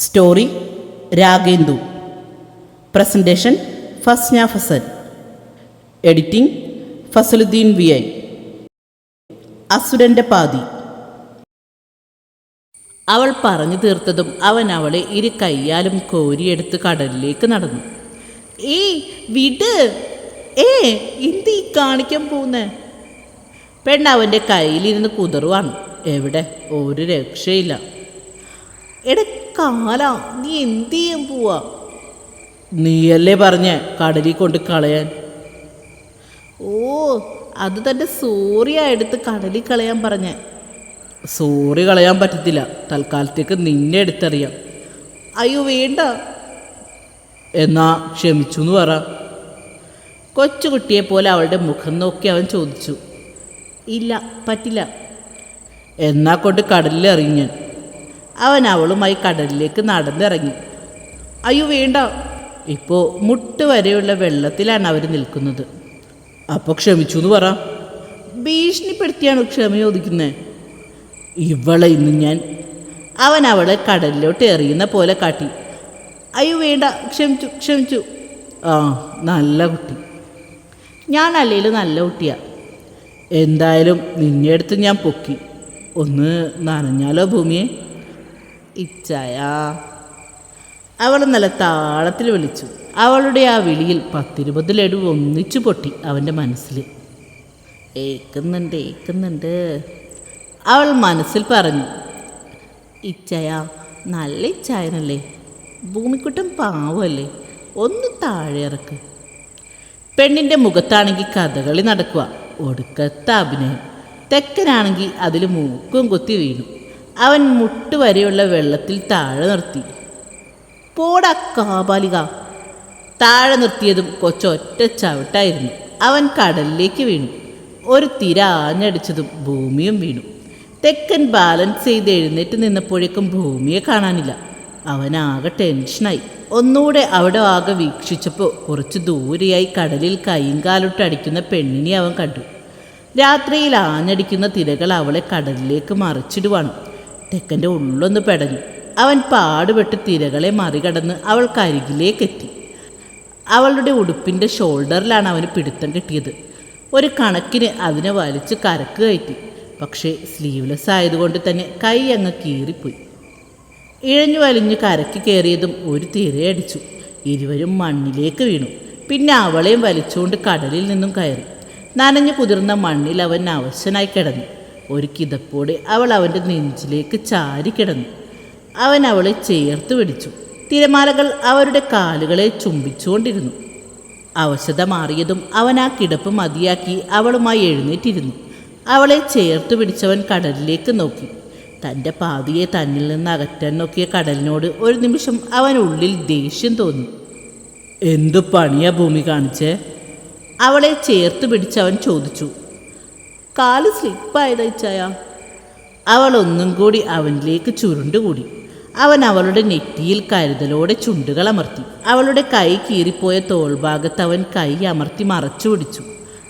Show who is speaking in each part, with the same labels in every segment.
Speaker 1: Story Ragendu. Presentation Fasna Fasal. Editing Fasaluddin V I. അസുരന്റെ പാതി. അവൾ പറഞ്ഞു തീർത്തതും അവൻ അവളെ ഇരു കൈയാലും കോരിയെടുത്ത് കടലിലേക്ക് നടന്നു. ഏ വിട്. ഏ എന്ത് ഈ കാണിക്കാൻ പോകുന്നേ പെണ്ണ് അവന്റെ കയ്യിലിരുന്ന് കുതറുവാണ്. എവിടെ? ഒരു രക്ഷയില്ല. എടാ കാല നീ എന്ത് ചെയ്യാൻ പോവാ? നീയല്ലേ പറഞ്ഞ കടലിൽ കൊണ്ട് കളയാൻ? ഓ അത് തന്റെ സൂറിയ എടുത്ത് കടലിൽ കളയാൻ പറഞ്ഞ. സോറി കളയാൻ പറ്റത്തില്ല തൽക്കാലത്തേക്ക് നിന്നെ എടുത്തറിയാം. അയ്യോ വേണ്ട. എന്നാ ക്ഷമിച്ചു എന്ന് പറ. കൊച്ചുകുട്ടിയെ പോലെ അവളുടെ മുഖം നോക്കി അവൻ ചോദിച്ചു. ഇല്ല പറ്റില്ല. എന്നാ കൊണ്ട് കടലിൽ ഞാൻ? അവൻ അവളുമായി കടലിലേക്ക് നടന്നിറങ്ങി. അയ്യോ വേണ്ട. ഇപ്പോൾ മുട്ട് വരെയുള്ള വെള്ളത്തിലാണ് അവർ നിൽക്കുന്നത്. അപ്പോൾ ക്ഷമിച്ചു എന്ന് പറ. ഭീഷണിപ്പെടുത്തിയാണ് ക്ഷമ ചോദിക്കുന്നത് ഇവളെ ഇന്ന് ഞാൻ അവൻ അവളെ കടലിലോട്ട് എറിയുന്ന പോലെ കാട്ടി. അയ്യോ വേണ്ട. ക്ഷമിച്ചു ക്ഷമിച്ചു. ആ നല്ല കുട്ടി. ഞാൻ അല്ലെങ്കിലും നല്ല കുട്ടിയാ. എന്തായാലും നിന്നെ അടുത്ത് ഞാൻ പൊക്കി. ഒന്ന് നനഞ്ഞാലോ ഭൂമിയെ? ഇച്ചായാ. അവൾ നല്ല താളത്തിൽ വിളിച്ചു. അവളുടെ ആ വിളിയിൽ പത്തിരുപത് ലഡു ഒന്നിച്ചു പൊട്ടി അവന്റെ മനസ്സിൽ. ഏക്കുന്നുണ്ട് ഏക്കുന്നുണ്ട്. അവൾ മനസ്സിൽ പറഞ്ഞു ഇച്ചയ നല്ല ഇച്ചായനല്ലേ. ഭൂമിക്കുട്ടൻ പാവമല്ലേ ഒന്ന് താഴെ ഇറക്ക്. പെണ്ണിന്റെ മുഖത്താണെങ്കിൽ കഥകളി നടക്കുക ഒടുക്കത്തെ അഭിനയം. തെക്കനാണെങ്കിൽ അതിൽ മൂക്കും കൊത്തി വീണു. അവൻ മുട്ടുവരെയുള്ള വെള്ളത്തിൽ താഴെ നിർത്തി. പോടാ കാബാലിക. താഴെ നിർത്തിയതും കൊച്ചൊറ്റ ചവിട്ടായിരുന്നു. അവൻ കടലിലേക്ക് വീണു. ഒരു തിര ആഞ്ഞടിച്ചതും ഭൂമിയും വീണു. തെക്കൻ ബാലൻസ് ചെയ്ത് എഴുന്നേറ്റ് നിന്നപ്പോഴേക്കും ഭൂമിയെ കാണാനില്ല. അവനാകെ ടെൻഷനായി. ഒന്നുകൂടെ അവിടെ ആകെ വീക്ഷിച്ചപ്പോൾ കുറച്ച് ദൂരെയായി കടലിൽ കൈയും അടിക്കുന്ന പെണ്ണിനെ അവൻ കണ്ടു. രാത്രിയിൽ ആഞ്ഞടിക്കുന്ന തിരകൾ അവളെ കടലിലേക്ക് മറിച്ചിടുവാണ്. തെക്കന്റെ ഉള്ളൊന്ന് പെടഞ്ഞു. അവൻ പാടുപെട്ട് തിരകളെ മറികടന്ന് അവൾ കരികിലേക്കെത്തി അവളുടെ ഉടുപ്പിന്റെ ഷോൾഡറിലാണ് അവന് പിടുത്തം കിട്ടിയത്. ഒരു കണക്കിന് അതിനെ വലിച്ച് കരക്ക് കയറ്റി. പക്ഷേ സ്ലീവ്ലെസ് ആയതുകൊണ്ട് തന്നെ കൈ അങ്ങ് കീറിപ്പോയി. ഇഴഞ്ഞു വലിഞ്ഞു കരക്ക് കയറിയതും ഒരു തിരയടിച്ചു ഇരുവരും മണ്ണിലേക്ക് വീണു. പിന്നെ അവളെയും വലിച്ചുകൊണ്ട് കടലിൽ നിന്നും കയറി. നനഞ്ഞു കുതിർന്ന മണ്ണിൽ അവൻ അവശനായി കിടന്നു. ഒരു കിതപ്പോടെ അവൾ അവന്റെ നെഞ്ചിലേക്ക് ചാരി കിടന്നു. അവൻ അവളെ ചേർത്ത് പിടിച്ചു. തിരമാലകൾ അവരുടെ കാലുകളെ ചുംബിച്ചുകൊണ്ടിരുന്നു. അവശത മാറിയതും അവൻ ആ കിടപ്പ് മതിയാക്കി അവളുമായി എഴുന്നേറ്റിരുന്നു. അവളെ ചേർത്ത് പിടിച്ചവൻ കടലിലേക്ക് നോക്കി. തന്റെ പാതിയെ തന്നിൽ നിന്ന് അകറ്റാൻ നോക്കിയ കടലിനോട് ഒരു നിമിഷം അവൻ ഉള്ളിൽ ദേഷ്യം തോന്നി. എന്തു പണിയാ ഭൂമി കാണിച്ചേ? അവളെ ചേർത്ത് പിടിച്ചവൻ ചോദിച്ചു. കാൽ സ്ലിപ്പായതയച്ചായ അവൾ ഒന്നും കൂടി അവനിലേക്ക് ചുരുണ്ടുകൂടി. അവൻ അവളുടെ നെറ്റിയിൽ കരുതലോടെ ചുണ്ടുകൾ അമർത്തി. അവളുടെ കൈ കീറിപ്പോയ തോൾഭാഗത്ത് അവൻ കൈ അമർത്തി മറച്ചു പിടിച്ചു.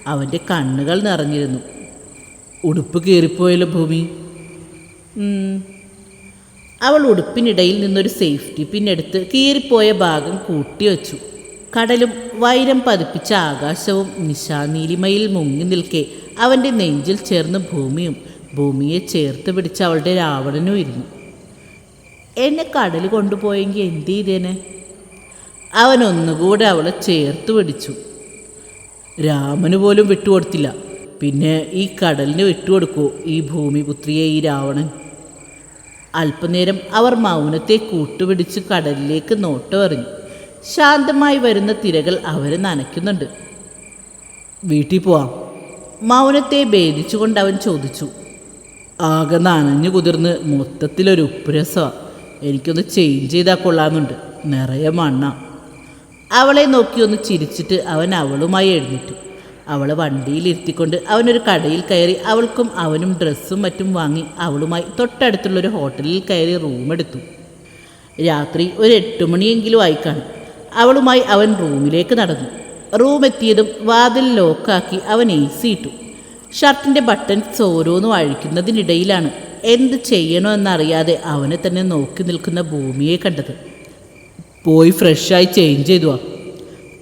Speaker 1: അവന്റെ കണ്ണുകൾ നിറഞ്ഞിരുന്നു. ഉടുപ്പ് കീറിപ്പോയല്ലോ ഭൂമി. അവൾ ഉടുപ്പിനിടയിൽ നിന്നൊരു സേഫ്റ്റി പിന്നെടുത്ത് കീറിപ്പോയ ഭാഗം കൂട്ടിവെച്ചു കടലും വൈരം പതിപ്പിച്ച ആകാശവും നിശാനീലിമയിൽ മുങ്ങി നിൽക്കെ അവന്റെ നെഞ്ചിൽ ചേർന്ന് ഭൂമിയും ഭൂമിയെ ചേർത്ത് പിടിച്ച് അവളുടെ രാവണനും ഇരുന്നു. എന്നെ കടൽ കൊണ്ടുപോയെങ്കിൽ എന്ത് ചെയ്തേനെ? അവൻ ഒന്നുകൂടെ അവളെ ചേർത്ത് പിടിച്ചു. രാമന് പോലും വിട്ടുകൊടുത്തില്ല. പിന്നെ ഈ കടലിന് വിട്ടുകൊടുക്കൂ ഈ ഭൂമിപുത്രിയെ ഈ രാവണൻ. അല്പനേരം അവർ മൗനത്തെ കൂട്ടുപിടിച്ച് കടലിലേക്ക് നോട്ടമെറിഞ്ഞു. ശാന്തമായി വരുന്ന തിരകൾ അവരെ നനയ്ക്കുന്നുണ്ട്. വീട്ടിൽ പോവാം. മൗനത്തെ ഭേദിച്ചുകൊണ്ട് അവൻ ചോദിച്ചു ആകെ നനഞ്ഞു കുതിർന്ന് മൊത്തത്തിലൊരു ഉപ്പുരസമാണ് എനിക്കൊന്ന് ചേഞ്ച് ചെയ്താൽ കൊള്ളാമെന്നുണ്ട്. നിറയെ മണ്ണ. അവളെ നോക്കി ഒന്ന് ചിരിച്ചിട്ട് അവൻ അവളുമായി എഴുന്നേറ്റു. അവളെ വണ്ടിയിലിരുത്തിക്കൊണ്ട് അവനൊരു കടയിൽ കയറി അവൾക്കും അവനും ഡ്രസ്സും മറ്റും വാങ്ങി അവളുമായി തൊട്ടടുത്തുള്ളൊരു ഹോട്ടലിൽ കയറി റൂമെടുത്തു രാത്രി ഒരു എട്ട് മണിയെങ്കിലും ആയി കാണും. അവളുമായി അവൻ റൂമിലേക്ക് നടന്നു. റൂം എത്തിയതും വാതിൽ ലോക്കാക്കി അവൻ എ സി ഇട്ടു ഷർട്ടിന്റെ ബട്ടൺസ് ഓരോന്നും അഴിക്കുന്നതിനിടയിലാണ് എന്ത് ചെയ്യണോ എന്നറിയാതെ അവനെ തന്നെ നോക്കി നിൽക്കുന്ന ഭൂമിയെ കണ്ടത്. പോയി ഫ്രഷായി ചേഞ്ച് ചെയ്തു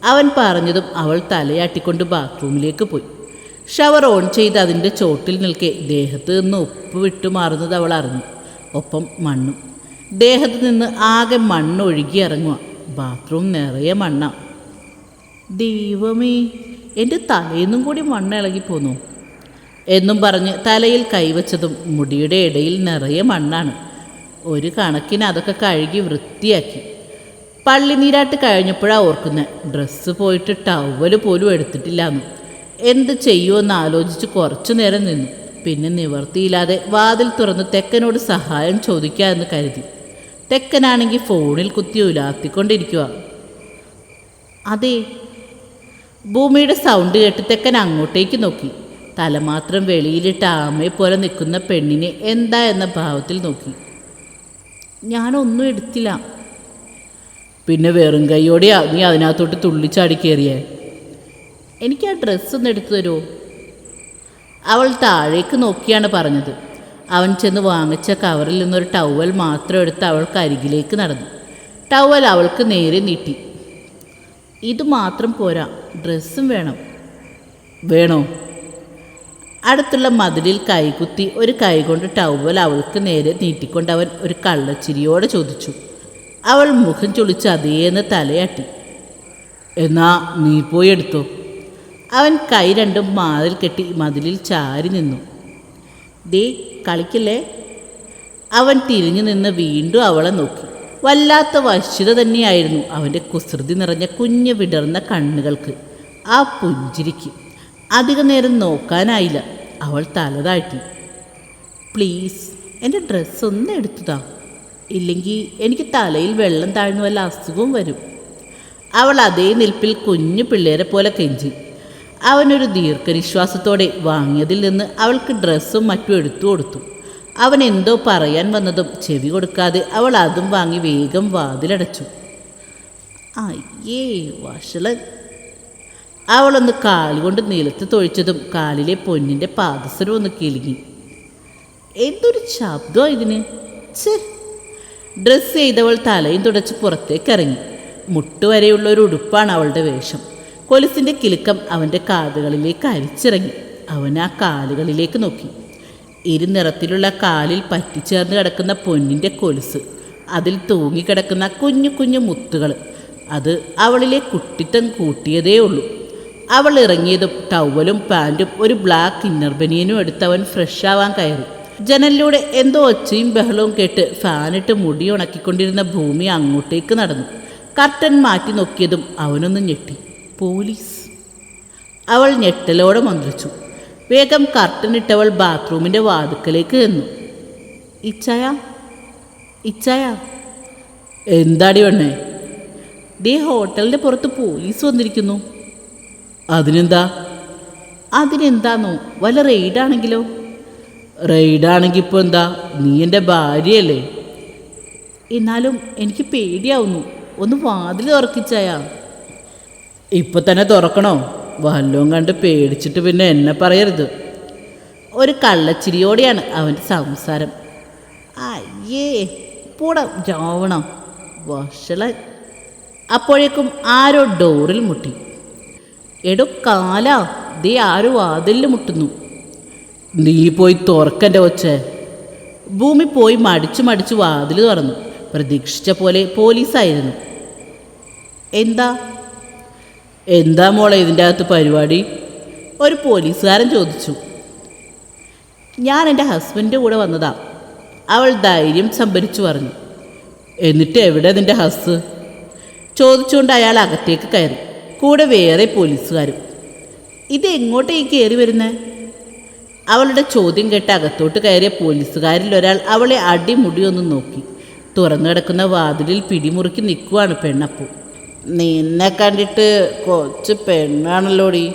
Speaker 1: അവൻ പറഞ്ഞതും അവൾ തലയാട്ടിക്കൊണ്ട് ബാത്റൂമിലേക്ക് പോയി. ഷവർ ഓൺ ചെയ്ത് അതിന്റെ ചോട്ടിൽ നിൽക്കെ ദേഹത്ത് നിന്ന് ഉപ്പ് വിട്ടു മാറുന്നത് അവൾ അറിഞ്ഞു. ഒപ്പം മണ്ണും. ദേഹത്ത് നിന്ന് ആകെ മണ്ണ് ഒഴുകി ഇറങ്ങുക ബാത്റൂം നിറയെ മണ്ണ. ദൈവമേ എന്റെ തലേന്നും കൂടി മണ്ണ് ഇളകി പോന്നു. എന്നും പറഞ്ഞ് തലയിൽ കൈവച്ചതും മുടിയുടെ ഇടയിൽ നിറയെ മണ്ണാണ്. ഒരു കണക്കിന് അതൊക്കെ കഴുകി വൃത്തിയാക്കി. പള്ളി നീരാട്ട് കഴിഞ്ഞപ്പോഴാണ് ഓർക്കുന്നത് ഡ്രസ്സ് പോയിട്ട് ടവൽ പോലും എടുത്തിട്ടില്ലാന്ന്. എന്ത് ചെയ്യുമെന്ന് ആലോചിച്ച് കുറച്ചു നേരം നിന്നു. പിന്നെ നിവർത്തിയില്ലാതെ വാതിൽ തുറന്ന് തെക്കനോട് സഹായം ചോദിക്കാമെന്ന് കരുതി. തെക്കനാണെങ്കിൽ ഫോണിൽ കുത്തി ഉലാത്തിക്കൊണ്ടിരിക്കുക അതെ ഭൂമിയുടെ സൗണ്ട് കേട്ട് തെക്കൻ അങ്ങോട്ടേക്ക് നോക്കി. തല മാത്രം വെളിയിലിട്ട് ആമയെ പോലെ നിൽക്കുന്ന പെണ്ണിനെ എന്താ എന്ന ഭാവത്തിൽ നോക്കി. ഞാനൊന്നും എടുത്തില്ല. പിന്നെ വെറും കൈയോടെയാ നീ അതിനകത്തോട്ട് തുള്ളിച്ചാടി കയറിയേ എനിക്ക് ആ ഡ്രസ്സ് ഒന്ന് എടുത്തു തരുമോ അവൾ താഴേക്ക് നോക്കിയാണ് പറഞ്ഞത്. അവൻ ചെന്ന് വാങ്ങിച്ച കവറിൽ നിന്നൊരു ടവൽ മാത്രം എടുത്ത് അവൾക്ക് അരികിലേക്ക് നടന്നു. ടവൽ അവൾക്ക് നേരെ നീട്ടി. ഇത് മാത്രം പോരാ. ഡ്രസ്സും വേണം. വേണോ? അടുത്തുള്ള മതിലിൽ കൈകുത്തി ഒരു കൈകൊണ്ട് ടവൽ അവൾക്ക് നേരെ നീട്ടിക്കൊണ്ട് അവൻ ഒരു കള്ളച്ചിരിയോടെ ചോദിച്ചു. അവൾ മുഖം ചൊളിച്ച് അതേന്ന് തലയാട്ടി. എന്നാ നീ പോയി എടുത്തോ. അവൻ കൈ രണ്ടും മാതിൽ കെട്ടി മതിലിൽ ചാരി നിന്നു. ദേ കളിക്കല്ലേ? അവൻ തിരിഞ്ഞു നിന്ന് വീണ്ടും അവളെ നോക്കി. വല്ലാത്ത വശ്യത തന്നെയായിരുന്നു അവന്റെ കുസൃതി നിറഞ്ഞ കുഞ്ഞു വിടർന്ന കണ്ണുകൾക്ക്. ആ പുഞ്ചിരിക്ക്. അധിക നേരം നോക്കാനായില്ല. അവൾ തലതാഴ്ത്തി. പ്ലീസ് എന്റെ ഡ്രസ്സ് ഒന്ന് എടുത്തുതാ. ഇല്ലെങ്കിൽ എനിക്ക് തലയിൽ വെള്ളം താഴ്ന്നു വല്ല അസുഖവും വരും. അവൾ അതേ നിൽപ്പിൽ കുഞ്ഞു പിള്ളേരെ പോലെ കെഞ്ചി. അവനൊരു ദീർഘനിശ്വാസത്തോടെ വാങ്ങിയതിൽ നിന്ന് അവൾക്ക് ഡ്രസ്സും മറ്റും എടുത്തു കൊടുത്തു. അവൻ എന്തോ പറയാൻ വന്നതും ചെവി കൊടുക്കാതെ അവൾ അതും വാങ്ങി വേഗം വാതിലടച്ചു. അയ്യേ വഷളൻ. അവളൊന്ന് കാലുകൊണ്ട് നിലത്ത് തൊഴിച്ചതും കാലിലെ പൊന്നിന്റെ പാദസരം ഒന്ന് കിലുങ്ങി. എന്തൊരു ശബ്ദമാണ് ഇതിന്? ഛേ. ഡ്രസ്സ് ചെയ്തവൾ തലയും തുടച്ച് പുറത്തേക്ക് ഇറങ്ങി മുട്ടുവരെയുള്ള ഒരു ഉടുപ്പാണ് അവളുടെ വേഷം. കൊലുസിന്റെ കിലുക്കം അവന്റെ കാതുകളിലേക്ക് അരിച്ചിറങ്ങി. അവൻ ആ കാലുകളിലേക്ക് നോക്കി. ഇരുനിറത്തിലുള്ള കാലിൽ പറ്റിച്ചേർന്ന് കിടക്കുന്ന പൊന്നിന്റെ കൊലുസ്. അതിൽ തൂങ്ങിക്കിടക്കുന്ന കുഞ്ഞു കുഞ്ഞു മുത്തുകൾ അത് അവളിലെ കുട്ടിത്തം കൂട്ടിയതേ ഉള്ളൂ അവൾ ഇറങ്ങിയതും ടവലും പാന്റും ഒരു ബ്ലാക്ക് ഇന്നർ ബനിയനും എടുത്ത് അവൻ ഫ്രഷ് ആവാൻ കയറി. ജനലിലൂടെ എന്തോ ഒച്ചയും ബഹളവും കേട്ട് ഫാനിട്ട് മുടി ഉണക്കിക്കൊണ്ടിരുന്ന ഭൂമി അങ്ങോട്ടേക്ക് നടന്നു. കർട്ടൻ മാറ്റി നോക്കിയതും അവനൊന്ന് ഞെട്ടി. പോലീസ്. അവൾ ഞെട്ടലോടെ മന്ത്രിച്ചു. വേഗം കർട്ടൻ ഇട്ടവൾ ബാത്റൂമിന്റെ വാതുക്കലേക്ക് ചെന്നു. ഇച്ചായ? ഇച്ചായ? എന്താടി വണ്ണേ ദേ ഹോട്ടലിന്റെ പുറത്ത് പോലീസ് വന്നിരിക്കുന്നു. അതിനെന്താ? അതിനെന്താന്നോ? വല്ല റെയ്ഡാണെങ്കിലോ? റെയ്ഡാണെങ്കിൽ ഇപ്പോൾ എന്താ? നീ എന്റെ ഭാര്യയല്ലേ? എന്നാലും എനിക്ക് പേടിയാവുന്നു. ഒന്ന് വാതിൽ തുറക്കിച്ചായാ. ഇപ്പം തന്നെ തുറക്കണോ? വല്ലവും കണ്ട് പേടിച്ചിട്ട് പിന്നെ എന്നെ പറയരുത്. ഒരു കള്ളച്ചിരിയോടെയാണ് അവന്റെ സംസാരം. അയ്യേ പൂട രാവണം വഷള അപ്പോഴേക്കും ആരോ ഡോറിൽ മുട്ടി. എടോ കാലാ ദേ ആരോ വാതിലിൽ മുട്ടുന്നു. നീ പോയി തുറക്കന്റെ ഒച്ചേ ഭൂമി പോയി മടിച്ചു മടിച്ചു വാതിൽ തുറന്നു. പ്രതീക്ഷിച്ച പോലെ പോലീസായിരുന്നു. എന്താ? എന്താ മോളെ ഇതിന്റെ അകത്ത് പരിപാടി? ഒരു പോലീസുകാരൻ ചോദിച്ചു. ഞാൻ എന്റെ ഹസ്ബൻഡിന്റെ കൂടെ വന്നതാ. അവൾ ധൈര്യം സംഭരിച്ചു പറഞ്ഞു. എന്നിട്ട് എവിടെ നിന്റെ ഹസ്? ചോദിച്ചുകൊണ്ട് അയാൾ അകത്തേക്ക് കയറി. കൂടെ വേറെ പോലീസുകാരും. ഇത് എങ്ങോട്ടേ കയറി വരുന്നേ? അവളുടെ ചോദ്യം കേട്ട് അകത്തോട്ട് കയറിയ പോലീസുകാരിൽ ഒരാൾ അവളെ അടിമുടിയൊന്ന് നോക്കി. തുറന്നു കിടക്കുന്ന വാതിലിൽ പിടിമുറുക്കി നിൽക്കുവാണ് പെണ്ണപ്പൂ. നിന്നെ കണ്ടിട്ട് കൊച്ചു പെണ്ണാണല്ലോടി.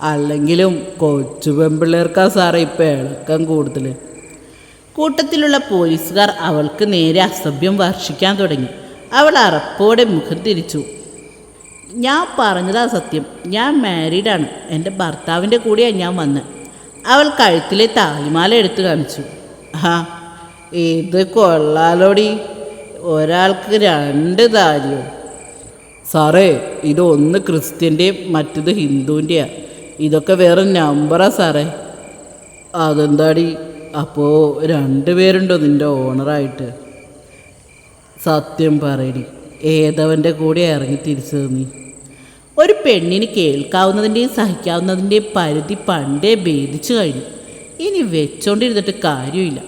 Speaker 1: അല്ലെങ്കിലും കൊച്ചു പെൺപിള്ളേർക്കാ സാറേ ഇപ്പം ഇളക്കം കൂടുതൽ കൂട്ടത്തിലുള്ള പോലീസുകാർ അവൾക്ക് നേരെ അസഭ്യം വർഷിക്കാൻ തുടങ്ങി. അവൾ അറപ്പോടെ മുഖം തിരിച്ചു. ഞാൻ പറഞ്ഞതാ സത്യം. ഞാൻ മാരീഡാണ്. എന്റെ ഭർത്താവിന്റെ കൂടെയാണ് ഞാൻ വന്ന്. അവൾ കഴുത്തിലെ താലിമാല എടുത്തു കാണിച്ചു. ആ ഇത് കൊള്ളാലോടി. ഒരാൾക്ക് രണ്ട് താലിയോ. സാറേ ഇതൊന്ന് ക്രിസ്ത്യന്റെയും മറ്റത് ഹിന്ദുവിന്റെയാണ് ഇതൊക്കെ വേറെ നമ്പറാ സാറേ. അതെന്താടി? അപ്പോൾ രണ്ട് പേരുണ്ടോ നിന്റെ ഓണറായിട്ട്? സത്യം പറയടി. ഏതവന്റെ കൂടെ ഇറങ്ങി തിരിച്ചത് നീ? ഒരു പെണ്ണിന് കേൾക്കാവുന്നതിന്റെയും സഹിക്കാവുന്നതിന്റെയും പരിധി പണ്ടേ ഭേദിച്ചു കഴിഞ്ഞു. ഇനി വെച്ചോണ്ടിരുന്നിട്ട് കാര്യമില്ല.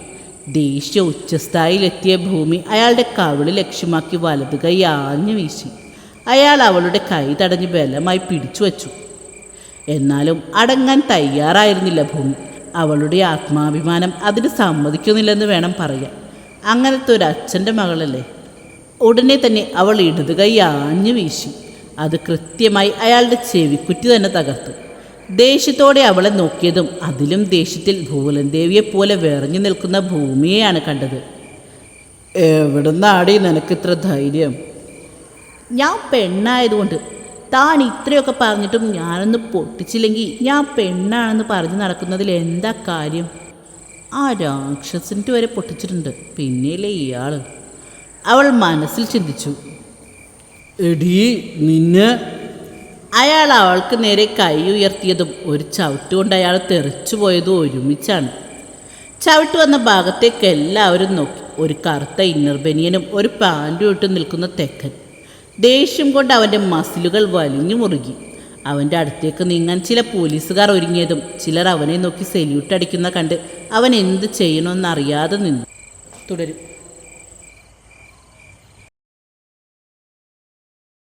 Speaker 1: ദേഷ്യ ഉച്ചസ്ഥായിലെത്തിയ ഭൂമി അയാളുടെ കവിൾ ലക്ഷ്യമാക്കി വലത് കൈ ആഞ്ഞു വീശി. അയാൾ അവളുടെ കൈ തടഞ്ഞ് ബലമായി പിടിച്ചു വച്ചു. എന്നാലും അടങ്ങാൻ തയ്യാറായിരുന്നില്ല ഭൂമി. അവളുടെ ആത്മാഭിമാനം അതിന് സമ്മതിക്കുന്നില്ലെന്ന് വേണം പറയാൻ. അങ്ങനത്തെ ഒരു അച്ഛന്റെ മകളല്ലേ? ഉടനെ തന്നെ അവൾ ഇടത് കൈ ആഞ്ഞു വീശി. അത് കൃത്യമായി അയാളുടെ ചെവിക്കുറ്റി തന്നെ തകർത്തു. ദേഷ്യത്തോടെ അവളെ നോക്കിയതും അതിലും ദേഷ്യത്തിൽ ഭൂലൻ ദേവിയെ പോലെ വിറഞ്ഞു നിൽക്കുന്ന ഭൂമിയെയാണ് കണ്ടത്. എവിടുന്നാടി നിനക്കിത്ര ധൈര്യം? ഞാൻ പെണ്ണായതുകൊണ്ട് താൻ ഇത്രയൊക്കെ പറഞ്ഞിട്ടും ഞാനൊന്ന് പൊട്ടിച്ചില്ലെങ്കിൽ ഞാൻ പെണ്ണാണെന്ന് പറഞ്ഞു നടക്കുന്നതിൽ എന്താ കാര്യം? ആ രാക്ഷസിന്റെ വരെ പൊട്ടിച്ചിട്ടുണ്ട്. പിന്നെയല്ലേ ഇയാൾ അവൾ മനസ്സിൽ ചിന്തിച്ചു. എടി നിന്നെ. അയാൾ അവൾക്ക് നേരെ കൈ ഉയർത്തിയതും ഒരു ചവിട്ട് കൊണ്ട് അയാൾ തെറിച്ചു പോയതും ഒരുമിച്ചാണ്. ചവിട്ട് വന്ന ഭാഗത്തേക്ക് എല്ലാവരും നോക്കി. ഒരു കറുത്ത ഇന്നർ ബനിയനും ഒരു പാന്റും ഇട്ട് നിൽക്കുന്ന തെക്കൻ. ദേഷ്യം കൊണ്ട് അവന്റെ മസിലുകൾ വലിഞ്ഞു മുറുകി. അവന്റെ അടുത്തേക്ക് നീങ്ങാൻ ചില പോലീസുകാർ ഒരുങ്ങിയതും ചിലർ അവനെ നോക്കി സെല്യൂട്ട് അടിക്കുന്ന കണ്ട് അവൻ എന്ത് ചെയ്യണമെന്നറിയാതെ നിന്നു. തുടരും.